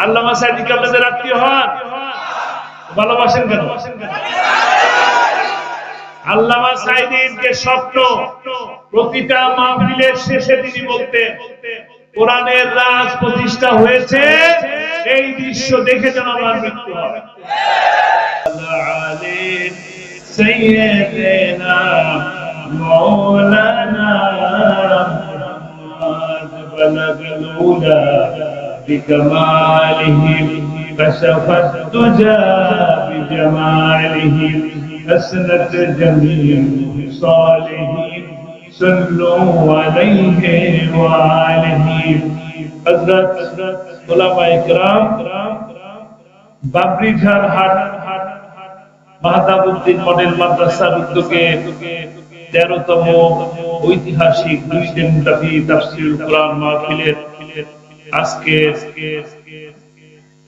আল্লামা সাইদি কি আপনাদের আত্মীয় হন ভালোবাসেন কেন আল্লামা সাইদির যে স্বপ্ন প্রতিটা মাহফিলের শেষে তিনি বলতেন কোরআনের রাজ প্রতিষ্ঠা হয়েছে এই দৃশ্য দেখে যেন আমার মৃত্যু হয় علي سيدنا مولانا محمد بلغ الهدى بكماله كشف الدجى بجماله أسنت جميع صالحين صلوا عليه وآله حضرت علماء کرام বাবরিঝার হাট মাহতাবুদ্দিন মডেল মাদ্রাসার উদ্যোগে তেরোতম ঐতিহাসিক দুই দিন ব্যাপী তাফসিরুল কোরআন মাহফিলের আজকে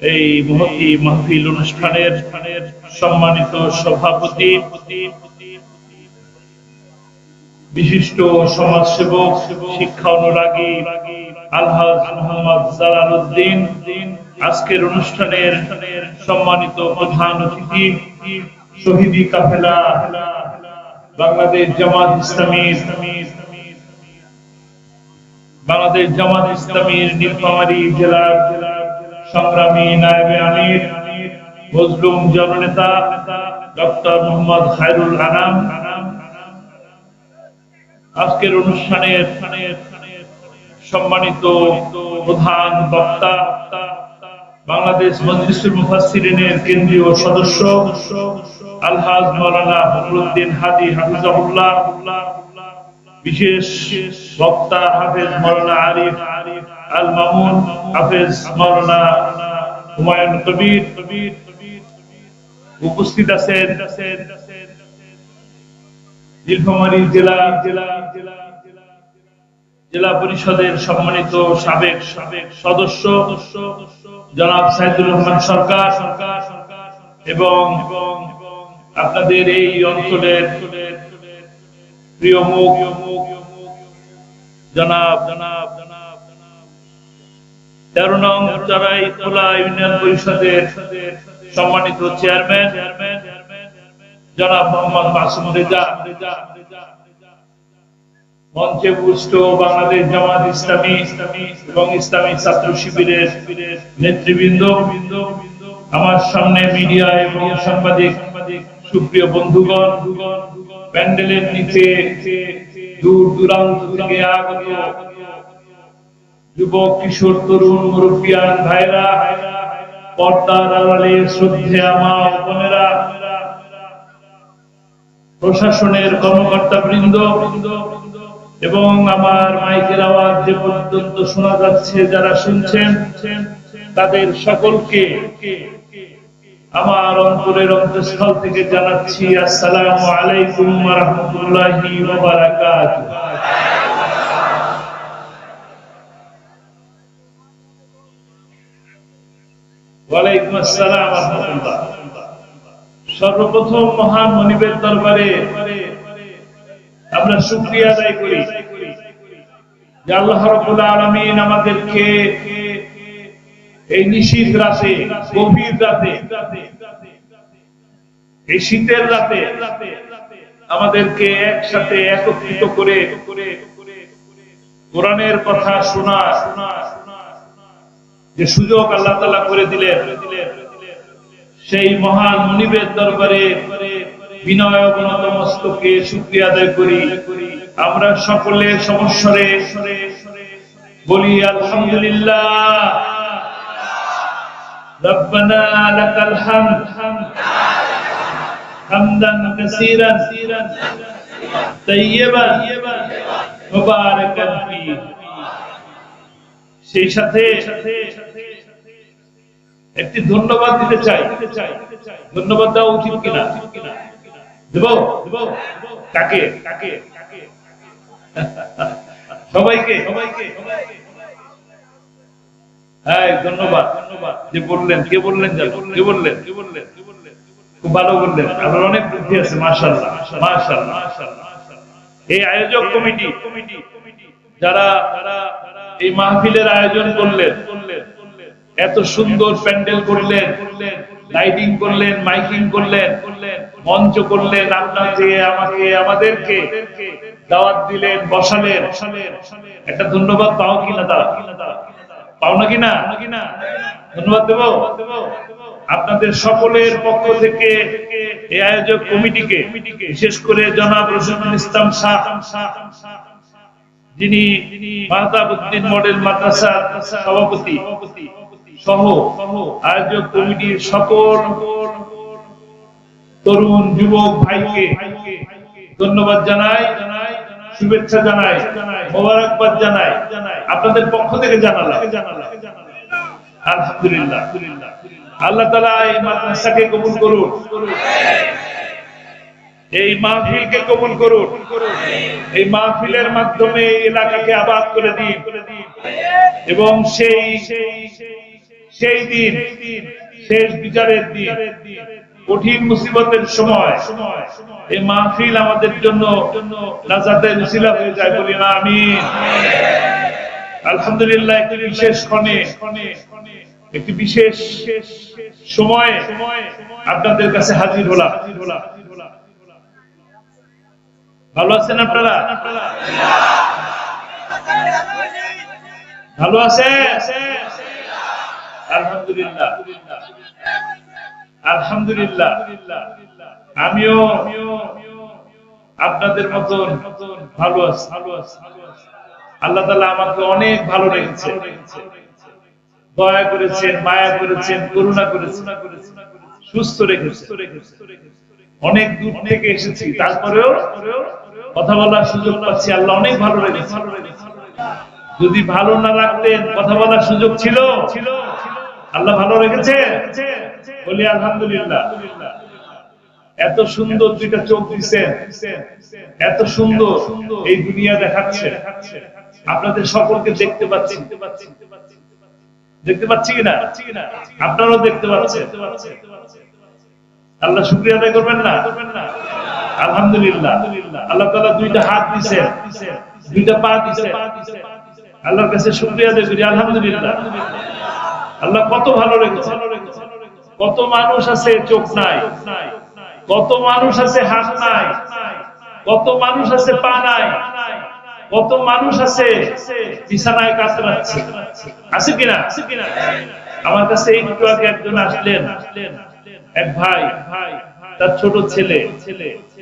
এই মহতি মাহফিল অনুষ্ঠানের সম্মানিত সভাপতি, বিশিষ্ট সমাজসেবক, শিক্ষা অনুরাগী আজকের অনুষ্ঠানের সম্মানিত প্রধান অতিথি, শহীদি কাফেলা, বাংলাদেশ জামাত ইসলামী বাংলাদেশ জামাত ইসলামীর নীলফামারী জেলার সংগ্রামী নায়েবে আমির মজলুম জননেতা ডক্টর মোহাম্মদ খায়রুল আনাম। আজকের অনুষ্ঠানের সম্মানিত প্রধান বক্তা বাংলাদেশ মজলিসুল মুফাসসিরিনের কেন্দ্রীয় সদস্য আলহাজ মাওলানা ফখরুদ্দিন হাদি হাফিজাহুল্লাহ। বিশেষ বক্তা হাফেজ মাওলানা আরিফ আল মামুন হাফেজ মাওলানা হুমায়ুন কবির উপস্থিত আছেন নীলফামারী জেলা জেলা জেলা জেলা পরিষদের সম্মানিত সাবেক সাবেক সদস্য জনাব সাইদুর রহমান সরকার সরকার এবং আপনাদের এই অঞ্চলের প্রিয় মুখ। জনাব জনাব জনাব। তেরো নং খোলা ইউনিয়ন পরিষদের সম্মানিত চেয়ারম্যান, জনাব মোহাম্মদ মাসুম রেজা। মঞ্চে পুষ্ট বাংলাদেশ জামাত ইসলামী এবং ইসলামী ছাত্র শিবিরের নেতৃবৃন্দ, আমার সামনে মিডিয়া এবং সাংবাদিক সুপ্রিয় বন্ধুগণ প্যান্ডেলের নিচে দূর দূরান্ত থেকে আগত যুবক, কিশোর, তরুণ, মুরব্বিয়ান ভাইরা, পর্দার আড়ালে শ্রদ্ধেয়া মা বোনেরা, প্রশাসনের কর্মকর্তা বৃন্দ এবং আমার মাইকের আওয়াজ যে পর্যন্ত শোনা যাচ্ছে, যারা শুনছেন, তাদের সকলকে আমার অন্তরের অন্তঃস্থল থেকে জানাচ্ছি, আসসালামু আলাইকুম ওয়া রাহমাতুল্লাহি ওয়া বারাকাতুহু ওয়ালাইকুম আসসালাম সর্বপ্রথম মহান মনিবের দরবারে আমরা শুকরিয়া আদায় করি আল্লাহ আমাদেরকে এই নিশীত রাতে, গভীর রাতে, এই শীতের রাতে আমাদেরকে একসাথে একত্রিত করে কোরআনের কথা শোনা, যে সুযোগ আল্লাহ তাআলা করে দিলেন। সেই মহান মনিবের দরবারে বিনয় অবনত মস্তকে শুক্রিয়া আদায় করি। আমরা সকলে সমস্যরে বলি, আলহামদুলিল্লাহ। ربنا لك الحمد حمدا كثيرا طيبا مباركا فيه সেই সাথে একটি ধন্যবাদ দিতে চাই ধন্যবাদ দেওয়া উচিত কিনা দেব কাকে কাকে সবাইকে সবাইকে হ্যাঁ আয়োজন করলেন, এত সুন্দর প্যান্ডেল করলেন, লাইটিং করলেন, মাইকিং করলেন, মঞ্চ করলেন আপনাকে আমাকে, আমাদেরকে দাওয়াত দিলেন, বসালেন, একটা ধন্যবাদ পাও কিনা তারা? পাও নাকি না ধন্যবাদ দেব। আপনাদের সকলের পক্ষ থেকে এই আয়োজক কমিটিকে, বিশেষ করে জনাব রসুল ইসলাম যিনি মাহতাবুদ্দিন মডেল মাদ্রাসার সভাপতি সহ আয়োজক কমিটির সকল তরুণ, যুবক, ভাইকে ধন্যবাদ জানাই জানাই। শুভেচ্ছা জানাই, মোবারকবাদ জানাই। আপনাদের পক্ষ থেকে জানালাম। আলহামদুলিল্লাহ। আল্লাহ তালা এই মাদ্রাসাকে কবুল করুন। এই মাহফিলকে কবুল করুন। এই মাহফিলের মাধ্যমে এই এলাকাকে আবাদ করে দিন। এবং সেই সেই দিন, শেষ বিচারের দিন, কঠিন মুসিবতের সময় এই মাহফিল আমাদের জন্য হয়ে যায় বলি না আমি আলহামদুলিল্লাহ, একটি বিশেষ ক্ষণে, একটি বিশেষ সময়ে আপনাদের কাছে হাজির হলাম। ভালো আছেন আপনারা? ভালো আছে আলহামদুলিল্লাহ। আলহামদুলিল্লাহ। আমিও আপনাদের মতন ভালো আছি। আল্লাহ তালা আমাকে অনেক ভালো রেখেছে। দয়া করেছেন, মায়া করেছেন, করুণা করেছেন। সুস্থ রেখেছে। অনেক দূর থেকে এসেছি। তারপরেও কথা বলার সুযোগ পাচ্ছি। আল্লাহ অনেক ভালো রেখেছে। যদি ভালো না রাখতেন কথা বলার সুযোগ ছিল ছিল? আল্লাহ ভালো রেখেছে? বলি আলহামদুলিল্লাহ। এত সুন্দর দুইটা চোখ দিচ্ছেন এত সুন্দর এই দুনিয়া দেখাচ্ছে। আপনাদের সকলকে দেখতে পাচ্ছি। দেখতে পাচ্ছি কিনা? আপনারাও দেখতে পাচ্ছেন। আল্লাহ শুক্রিয়া আদায় করবেন না? আলহামদুলিল্লাহ। আল্লাহ তালা দুইটা হাত দিছে দুইটা পা দিছে আল্লাহর কাছে শুক্রিয়া আদায় করি, আলহামদুলিল্লাহ। আল্লাহ কত ভালো রেখেছে কত মানুষ আছে, চোখ নাই। কত মানুষ আছে হাত নাই? কত মানুষ আছে পা নাই? কত মানুষ আছে বিছানায় কাতরাচ্ছে আছে কিনা? আমার কাছে একটু আগে একজন আসলেন। এক ভাই, তার ছোট ছেলে,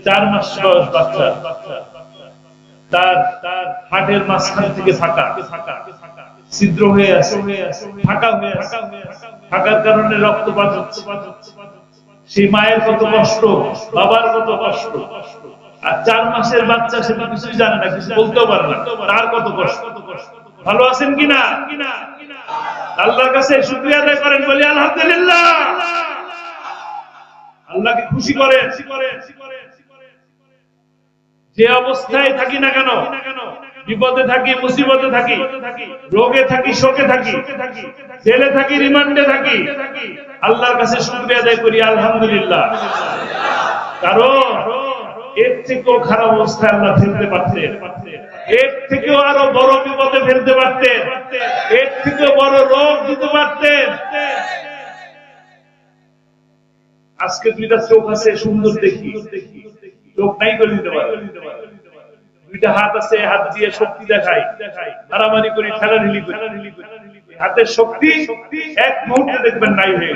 চার মাস বয়স বাচ্চা। তার তার হাটের মাঝখান থেকে ফাঁকা। ছিদ্র হয়ে আছে। ফাঁকা হয়ে ফাঁকার কারণে রক্তপাত হচ্ছে। সেই মায়ের কত কষ্ট, বাবার কত কষ্ট। আর চার মাসের বাচ্চা সে কিছুই জানে না, কিছু বলতেও পারে না। তার কত কষ্ট। ভালো আছেন কিনা? আল্লাহর কাছে শুক্রিয়া আদায় করেন, বলি, আলহামদুলিল্লাহ। আল্লাহকে খুশি করে যে অবস্থায় থাকি না কেন বিপদে থাকি, মুসিবতে থাকি, রোগে থাকি, শোকে থাকি, জেলে থাকি, রিমান্ডে থাকি, আল্লাহর কাছে শুক্রিয়া আদায় করি, আলহামদুলিল্লাহ। কারণ এর থেকেও খারাপ অবস্থায় আল্লাহ ফেলতে পারতেন। এর থেকেও আরও বড় বিপদে ফেলতে পারতেন। এর থেকেও বড় রোগ দিতে পারতেন। আজকে দুইটা চোখ আছে, সুন্দর দেখি। চোখ নাই করে দিতে পারে। দুইটা হাত আছে, হাত দিয়ে শক্তি দেখাই মারামারি করি ঠেলাঢিলি করি। হাতের শক্তি এক মুহূর্তে দেখবেন নাই হয়ে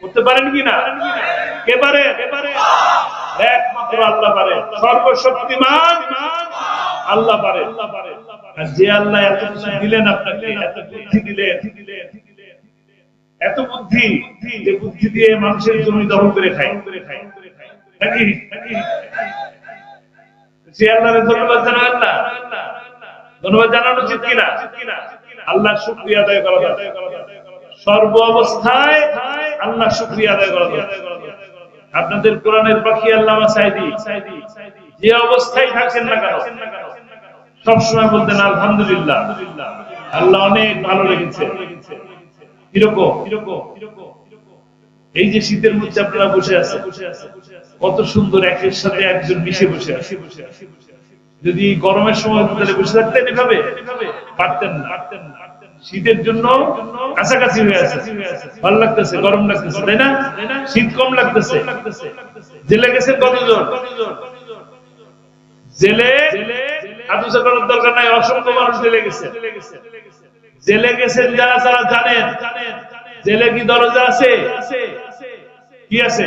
করতে পারেন কি না? পারে? একমাত্র আল্লাহ পারে। সর্বশক্তিমান আল্লাহ পারে। যে আল্লাহ এত দিলেন আপনাকে, এত বুদ্ধি দিলেন, এত বুদ্ধি, যে বুদ্ধি দিয়ে মানুষের জমি দখল করে খায়। নাকি? সে আল্লাহরে ধন্যবাদ জানাবেন না? ধন্যবাদ জানানো উচিত কিনা? আল্লাহ শুক্রিয়া আদায় করা সর্ব অবস্থায় আল্লাহ শুক্রিয়া আদায় করা আপনাদের কোরআনের পাখি আল্লাহ সাইদি, যে অবস্থায় থাকছেন না কেন? সবসময় বলতেন, আলহামদুলিল্লাহ। আল্লাহ অনেক ভালো লেগেছে এই যে শীতের মধ্যে আপনারা বসে আছে কত সুন্দর একের সাথে একজন মিশে বসে আছে। যদি গরমের সময় বসে থাকতেন এভাবে? পারতেন না। শীতের জন্য কাছাকাছি হয়ে আছে। ভালো লাগতেছে, গরম লাগতেছে, তাই না? শীত কম লাগতেছে। জেলে গেছেন কতজন? জেলে আদুসা করার দরকার নাই, অসংখ্য মানুষ জেলে গেছে। জেলে গেছেন যারা তারা জানেন। জেলে কি দরজা আছে? কি আছে?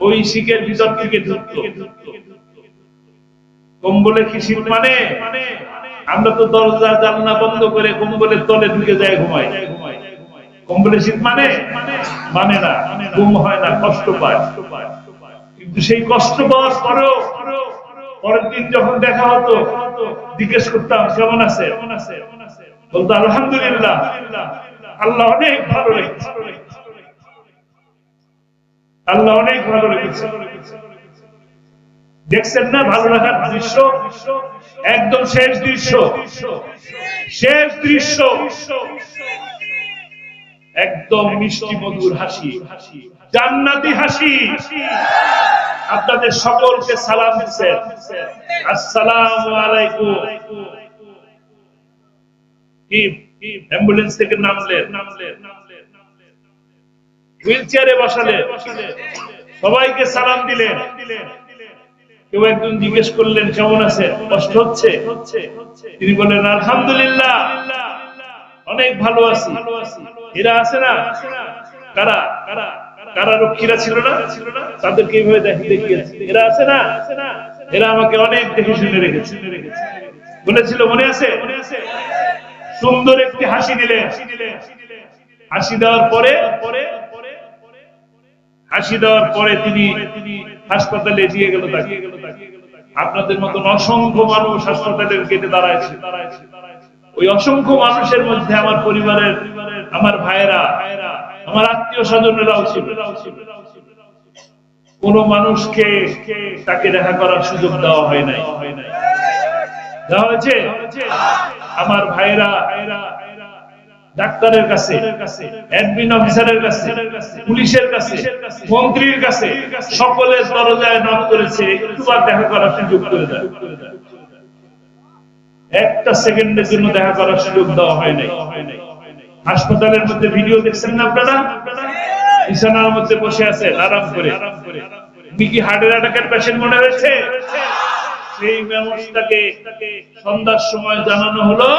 ওই শিখের ভিতর থেকে কি মানে আমরা তো দরজা জানলা বন্ধ করে কম্বলের তলে ঢুকে যায় শীত মানে মানে না, ঘুম হয় না, কষ্ট পায়। কিন্তু সেই কষ্ট পাওয়ার পরের দিন যখন দেখা হতো, জিজ্ঞেস করতাম, কেমন আছে বলতো, আলহামদুলিল্লাহ। আল্লাহ অনেক ভালো রেখেছে। আল্লাহ অনেক ভালো রেখেছে। দেখছেন না ভালো রাখার দৃশ্য? একদম শেষ দৃশ্য। শেষ দৃশ্য। একদম মিষ্টি মধুর হাসি। জান্নাতি হাসি। আপনাদের সকলকে সালাম দিচ্ছেন। আসসালামু আলাইকুম। কি? অ্যাম্বুলেন্স থেকে নামলেন নামলেন। হুইল চেয়ারে বসালেন সবাইকে সালাম দিলেন। কেউ একজন জিজ্ঞেস করলেন, কেমন আছে কষ্ট হচ্ছে? তিনি বললেন, আলহামদুলিল্লাহ, অনেক ভালো আছি। এরা আছে না? কারা? কারা আমাকে অনেক দেখে রেখেছে। মনে আছে? সুন্দর একটি হাসি হাসি দেওয়ার পরে হাসি দেওয়ার পরে তিনি হাসপাতালে দিয়ে গেল তাকে। আপনাদের মতন অসংখ্য মানুষ হাসপাতালের গেটে দাঁড়াইছে। ওই অসংখ্য মানুষের মধ্যে আমার পরিবারের, আমার ভাইয়েরা, আমার আত্মীয় স্বজনেরাও ছিল। কোন মানুষকে তাকে দেখা করার সুযোগ দেওয়া হয় নাই। দেওয়া হয়েছে? আমার ভাইরা ডাক্তারের কাছে, অ্যাডমিন অফিসারের কাছে, পুলিশের কাছে, মন্ত্রীর কাছে, সকলের দরজায় নক করেছে একটুবার দেখা করার সুযোগ করে দেয়। একটা সেকেন্ডের জন্য দেখা করার সুযোগ দেওয়া হয় নাই। হাসপাতালের মধ্যে ভিডিও দেখছেন না আপনারা? বিছানার মধ্যে বসে আছেন, আরাম করে। আপনি কি হার্টের অ্যাটাকের পেশেন্ট মনে হয়েছে? সেই মানুষটাকে সন্ধ্যার সময় জানানো হলো।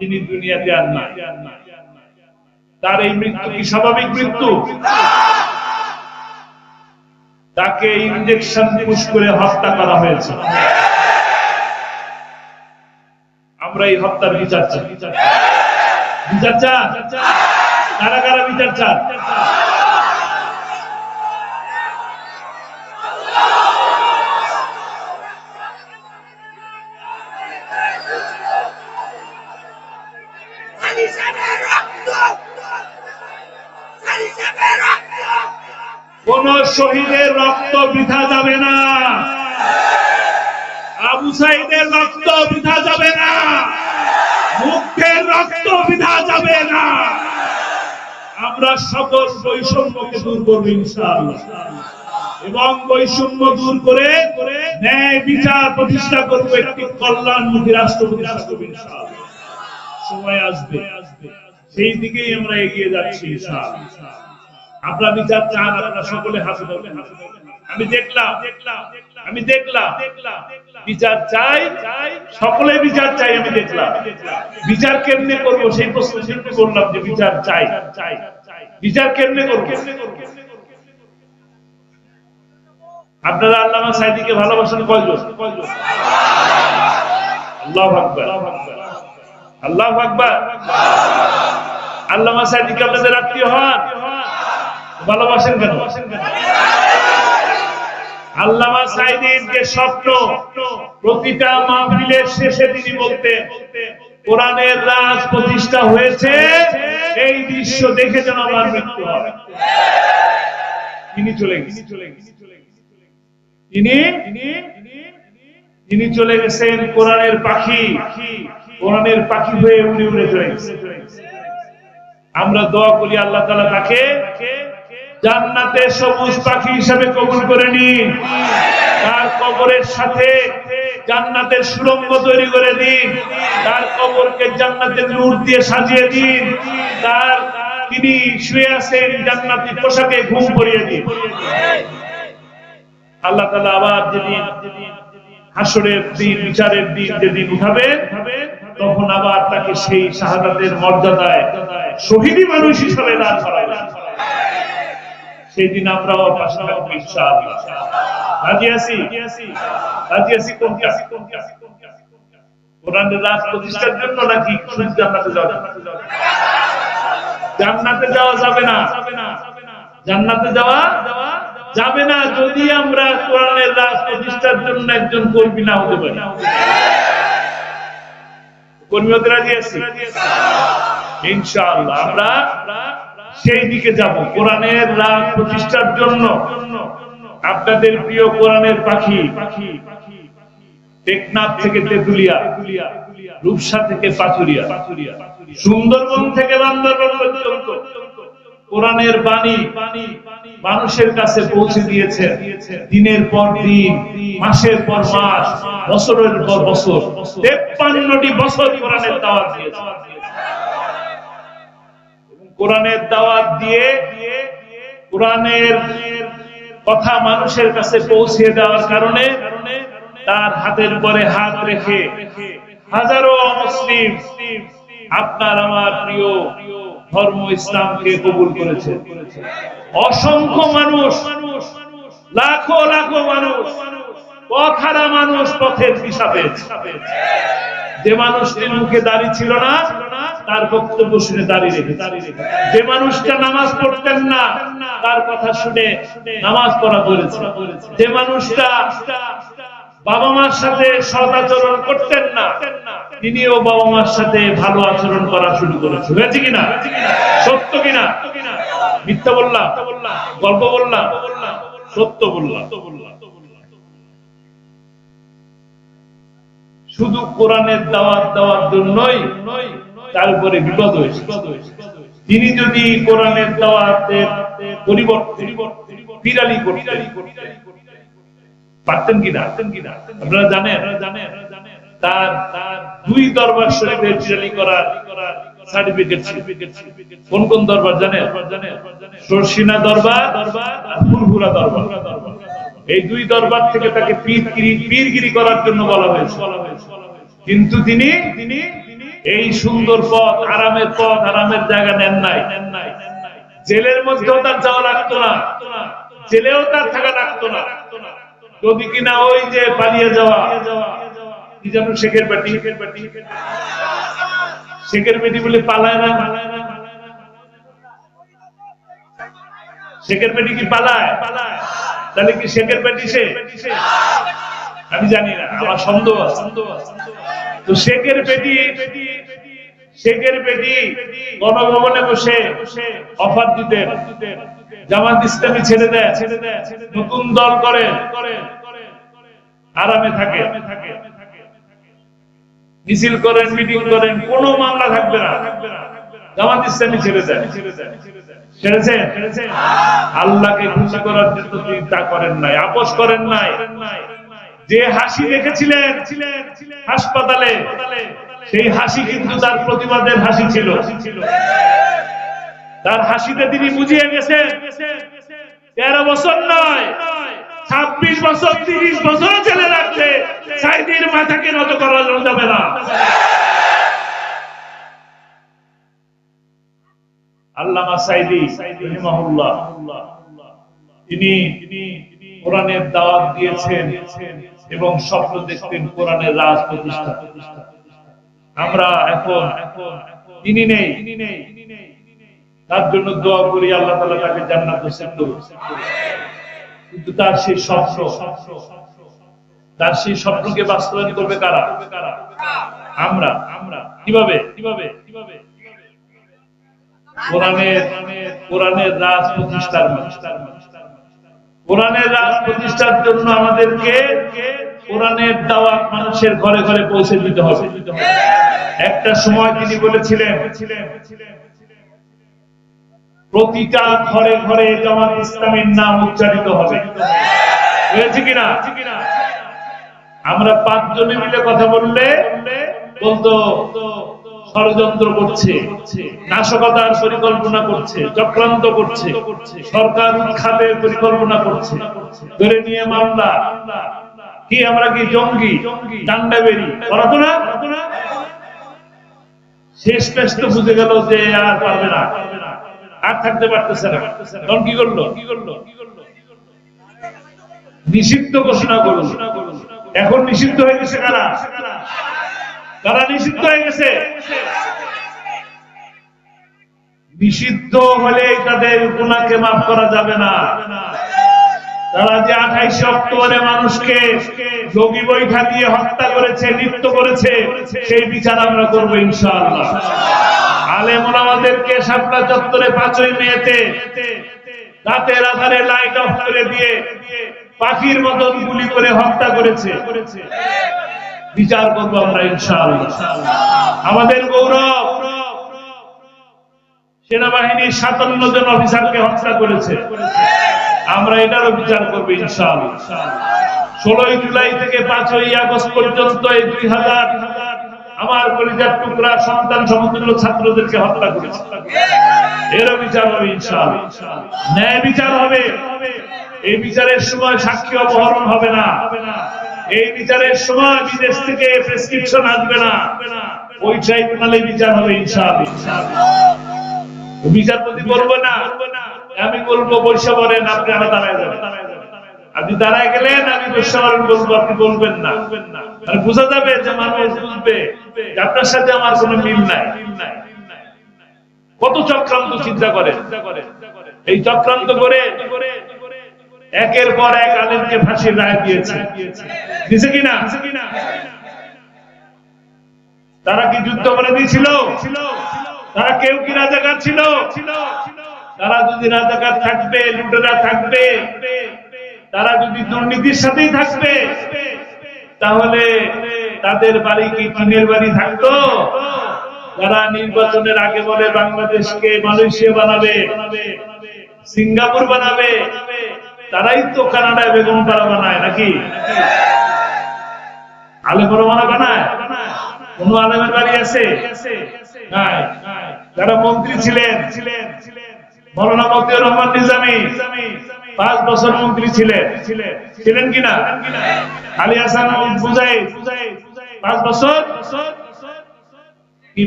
তিনি দুনিয়াতে আর না তার এই মৃত্যু কি স্বাভাবিক মৃত্যু? তাকে ইঞ্জেকশন পুশ করে হত্যা করা হয়েছে। আমরা এই হত্যার বিচার চাই। বিচার চান কারা কারা বিচার চান? কোন শহীদের রক্ত বৃথা যাবে না। আবু সাইদের রক্ত বৃথা যাবে না। মুখের রক্ত বৃথা যাবে না। আমরা সকল বৈষম্যকে দূর করব ইনশাআল্লাহ। এবং বৈষম্য দূর করে ন্যায় বিচার প্রতিষ্ঠা করব একটি কল্যাণমুখী রাষ্ট্র প্রতিষ্ঠা করব ইনশাআল্লাহ। সময় আসবে। সেই দিকেই আমরা এগিয়ে যাচ্ছি ইনশাআল্লাহ। আপনারা বিচার চান সকলে আমি দেখলাম আমি দেখলাম, বিচার চাই, সকলে বিচার চাই আমি দেখলাম। বিচার কেমনে করব সেই প্রশ্ন বললাম যে বিচার চাই। বিচার কেমনে করব? আপনারা সাইদিকে ভালোবাসেন কয়জন? আল্লাহ আকবার। আল্লাহ আকবার। সাইদিকে আপনাদের আত্মীয় হন? ভালোবাসেন কেন? আল্লামা সাইদির যে স্বপ্ন, প্রতিটা মাহফিলের শেষে তিনি বলতেন, কোরআনের রাজ প্রতিষ্ঠা হয়েছে, এই দৃশ্য দেখে যেন আমার মৃত্যু হয়। তিনি চলে গেছেন। তিনি তিনি চলে গেছেন কোরআনের পাখি কোরআনের পাখি হয়ে উড়ে উড়ে চলে গেছেন। আমরা দোয়া করি আল্লাহ তালা তাকে জান্নাতে সবুজ পাখি হিসাবে কবুল করে নিন। তার কবরের সাথে জান্নাতের সুরঙ্গ তৈরি করে দিন। তার কবরকে জান্নাতের নূর দিয়ে সাজিয়ে দিন। তার তিনি শুয়ে আছেন জান্নাতি পোশাকে ঘুম পরিয়ে দিন। আল্লাহ তালা আবার যেদিন হাসরের দিন, বিচারের দিন যেদিন উঠাবে তখন আবার তাকে সেই শাহাদাতের মর্যাদায় শহীদী মানুষ হিসাবে দান করা হবে। সেই দিন আমরাও রাজি রাজি আছি কোন কাছে কোরআনের রাজ প্রতিষ্ঠার জন্য নাকি জান্নাতে যাওয়া জান্নাতে যাওয়া যাবে না। জান্নাতে যাওয়া যাবে না যদি আমরা কোরআনের রাজ প্রতিষ্ঠার জন্য একজন কর্মী না হতে পারি। কর্মী হতে রাজি আছি? ইনশাআল্লাহ। আমরা সেই দিকে যাব। কোরআনের রাজ প্রতিষ্ঠার জন্য। আপনাদের প্রিয় কোরআনের পাখি। টেকনাফ থেকে তেতুলিয়া, রূপসা থেকে পাচুরিয়া সুন্দরবন থেকে বান্দরবন পর্যন্ত কোরআনের বাণী মানুষের কাছে পৌঁছে দিয়েছে। দিনের পর দিন, মাসের পর মাস, বছরের পর বছর, তেপ্পান্নটি বছর কোরআনের দাওয়াত দিয়েছে। কোরআনের দাওয়াত দিয়ে কোরআনের কথা মানুষের কাছে পৌঁছে দেওয়ার কারণে তার হাতের পরে হাত রেখে হাজারো মুসলিম আপনার আমার প্রিয় ধর্ম ইসলামকে কবুল করেছে। অসংখ্য মানুষ মানুষ লাখো লাখো মানুষ পথহারা মানুষ পথের পেয়েছে। যে মানুষটির মুখে দাড়ি ছিল না, তার বক্তব্য শুনে দাঁড়িয়ে রেখে যে মানুষটা নামাজ পড়তেন না, তার কথা শুনে নামাজ পড়া করেছে। যে মানুষটা বাবা মার সাথে সৎ আচরণ করতেন না, তিনিও বাবা মার সাথে ভালো আচরণ করা শুরু করেছে। হয়েছে কিনা? সত্য কিনা? মিথ্যা বললাম, গল্প বললাম, সত্য বললাম। শুধু কোরআনের দাওয়াত দেওয়ার জন্যই তার উপরে বিপদ হয়েছে। তিনি যদি কোরআনের দাওয়াতের করতেন, পারতেন কিনা? আপনারা জানেন কোন কোন দরবার জানেন? এই দুই দরবার থেকে তাকে পীরগিরি পীরগিরি করার জন্য বলা হয়েছে। কিন্তু তিনি তিনি এই সুন্দর পথ, আরামের পথ, আরামের জায়গা নেন নাই। জেলের মধ্যেও তার যাওয়া লাগতো না। জেলেও তার থাকা লাগতো না। যদি কিনা ওই যে পালিয়ে যাওয়া শেখের পাটি। শেখের বেটি বলে পালায় না। শেখের পেটি কি পালায়? তাহলে কি শেখের পেটি সে? আমি জানি না, আমার সন্দেহ আছে। তো শেখের পেটি শেখের পেটি গণভবনে বসে অফার দিতেন। জামাত ইসলামী ছেড়ে দেয়, নতুন দল করে, আরামে থাকে। মিছিল করেন, মিটিং করেন, কোন মামলা থাকবে না। জামাত ইসলামী ছেড়ে দেয়। ছেড়েছেন আল্লাহকে খুশি করার জন্য তিনি তা করেন নাই, আপোষ করেন নাই। যে হাসি দেখেছিলেন হাসপাতালে, সেই হাসি কিন্তু তার প্রতিবাদের হাসি ছিল। তার হাসিতে তিনি বুঝিয়ে গেছেন, তেরো বছর নয়, ছাব্বিশ বছর, তিরিশ বছর চলে রাখছে সাইদির মাথাকে নত করা যাবে না। তিনি দাওয়াত দিয়েছেন। এবং স্বপ্ন দেখতেন কোরআনের রাজ প্রতিষ্ঠা আমরা এখন তিনি নেই। তার জন্য দোয়া করি আল্লাহ তালা তাকে জান্নাত করুন কিন্তু তার সেই স্বপ্ন, তার সেই স্বপ্নকে বাস্তবায়ন করবে কারা? আমরা। আমরা কীভাবে? কীভাবে কীভাবে কোরআনের কোরআনের রাজ প্রতিষ্ঠার কোরআনের রাজ প্রতিষ্ঠার জন্য আমাদেরকে কোরআনের দাওয়াত মানুষের ঘরে ঘরে পৌঁছে দিতে হবে। একটা সময় তিনি বলেছিলেন, প্রতিটা ঘরে ঘরে জামাত ইসলামের নাম উচ্চারিত হবে। হয়েছে আমরা পাঁচজনে মিলে কথা বললে বলতো ষড়যন্ত্র করছে, নাশকতার পরিকল্পনা করছে, চক্রান্ত করছে, সরকার উৎখাতের পরিকল্পনা করছে। ধরে নিয়ে মামলা, কি আমরা কি জঙ্গি ডান্ডা বেরি করা শেষ পেশ তো বুঝে গেল যে আর পারবে না। আর থাকতে পারতেছে না। তখন কি করল? কি করল নিষিদ্ধ ঘোষণা করুন এখন নিষিদ্ধ হয়ে গেছে কারা? কারা নিষিদ্ধ হয়ে গেছে। নিষিদ্ধ হলে তাদের গুণাকে মাফ করা যাবে না। তারা যে আঠাইশে অক্টোবরে মানুষকে যোগী বৈঠা দিয়ে হত্যা করেছে, নৃত্য করেছে, সেই বিচার আমরা করব ইনশাআল্লাহ। আলেম আমাদেরকে শাপলা চত্বরে পাঁচই মেয়েতে রাতের আধারে লাইট অফ করে দিয়ে পাখির মতন গুলি করে হত্যা করেছে। বিচার করব আমরা, ইনশাআল্লাহ। আমাদের গৌরব সেনাবাহিনীর সাতান্ন জন অফিসারকে হত্যা করেছে। আমরা এটারও বিচার করব, ইনশাআল্লাহ। ষোলোই জুলাই থেকে পাঁচই আগস্ট পর্যন্ত এই দুই হাজার আমার কলিজার টুকরা সন্তান সমতুল্য ছাত্রদেরকে হত্যা করেছে। এরও বিচার হবে, ইনশাআল্লাহ। ন্যায় বিচার হবে। এই বিচারের সময় সাক্ষী অপহরণ হবে না। এই বিচারের সময় বিদেশ থেকে প্রেসক্রিপশন আসবে না। ওই ট্রাইব্যুনালে বিচার হবে বিচারপতি বলব না, আমি বলব বৈশা বলেন আপনারা দাঁড়ায় যাবেন। আপনি দাঁড়ায় গেলেন, আমি বলব, আপনি বলবেন না। আর বোঝা যাবে যে মানুষ আপনার সাথে আমার কোনো মিল নাই। কত চক্রান্ত চিন্তা করে এই চক্রান্ত করে একের পর এক আলেমকে ফাঁসির রায় দিয়েছে। দিছে কিনা? তারা কি যুদ্ধ করে দিয়েছিল? তারা কেউ কি রাজাকার ছিল? তারা যদি রাজাকার থাকবে, লুটেরা থাকবে, তারা যদি দুর্নীতির সাথেই থাকবে, তাহলে তাদের বাড়ি কি টিনের বাড়ি থাকতো? যারা নির্বাচনের আগে বলে বাংলাদেশকে মালয়েশিয়া বানাবে, সিঙ্গাপুর বানাবে তারাই তো কানাডায় বেগম পাড়া বানায়, নাকি? আলে পরমানা বানায়? কোন আলেমের বাড়ি আছে? যারা মন্ত্রী ছিলেন ছিলেন।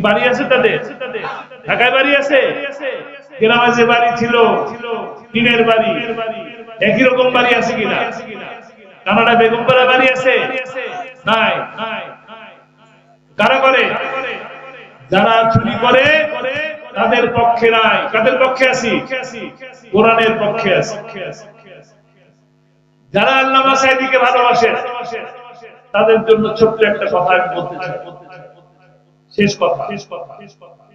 বাড়ি ঢাকায় বাড়ি আছে? গ্রামে যে বাড়ি ছিল, টিনের বাড়ি। একই রকম বাড়ি আছে কিনা? কানাডা বেগমপাড়া বাড়ি আছে? নাই। কারা করে? যারা চুরি করে, তাদের পক্ষে নাই। কাদের পক্ষে আছি? কোরআনের পক্ষে আছি। যারা আল্লামা সাইদিকে ভালোবাসে, তাদের জন্য ছোট্ট একটা কথা বলতে চাই। শেষ কথা।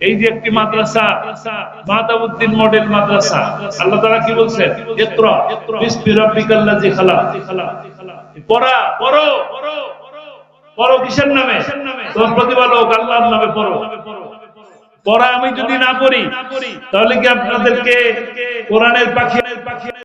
এই যে একটি মাদ্রাসা মাতাবুদ্দিন মডেল মাদ্রাসা, আল্লাহ তাআলা কি বলছেন? পড়া, পড়ো পড়ো কিসের নামে? প্রতিপালক আল্লাহর নামে পড়ো। পড়া আমি যদি না পড়ি তাহলে কি আপনাদেরকে কোরআনের পাখি পাখি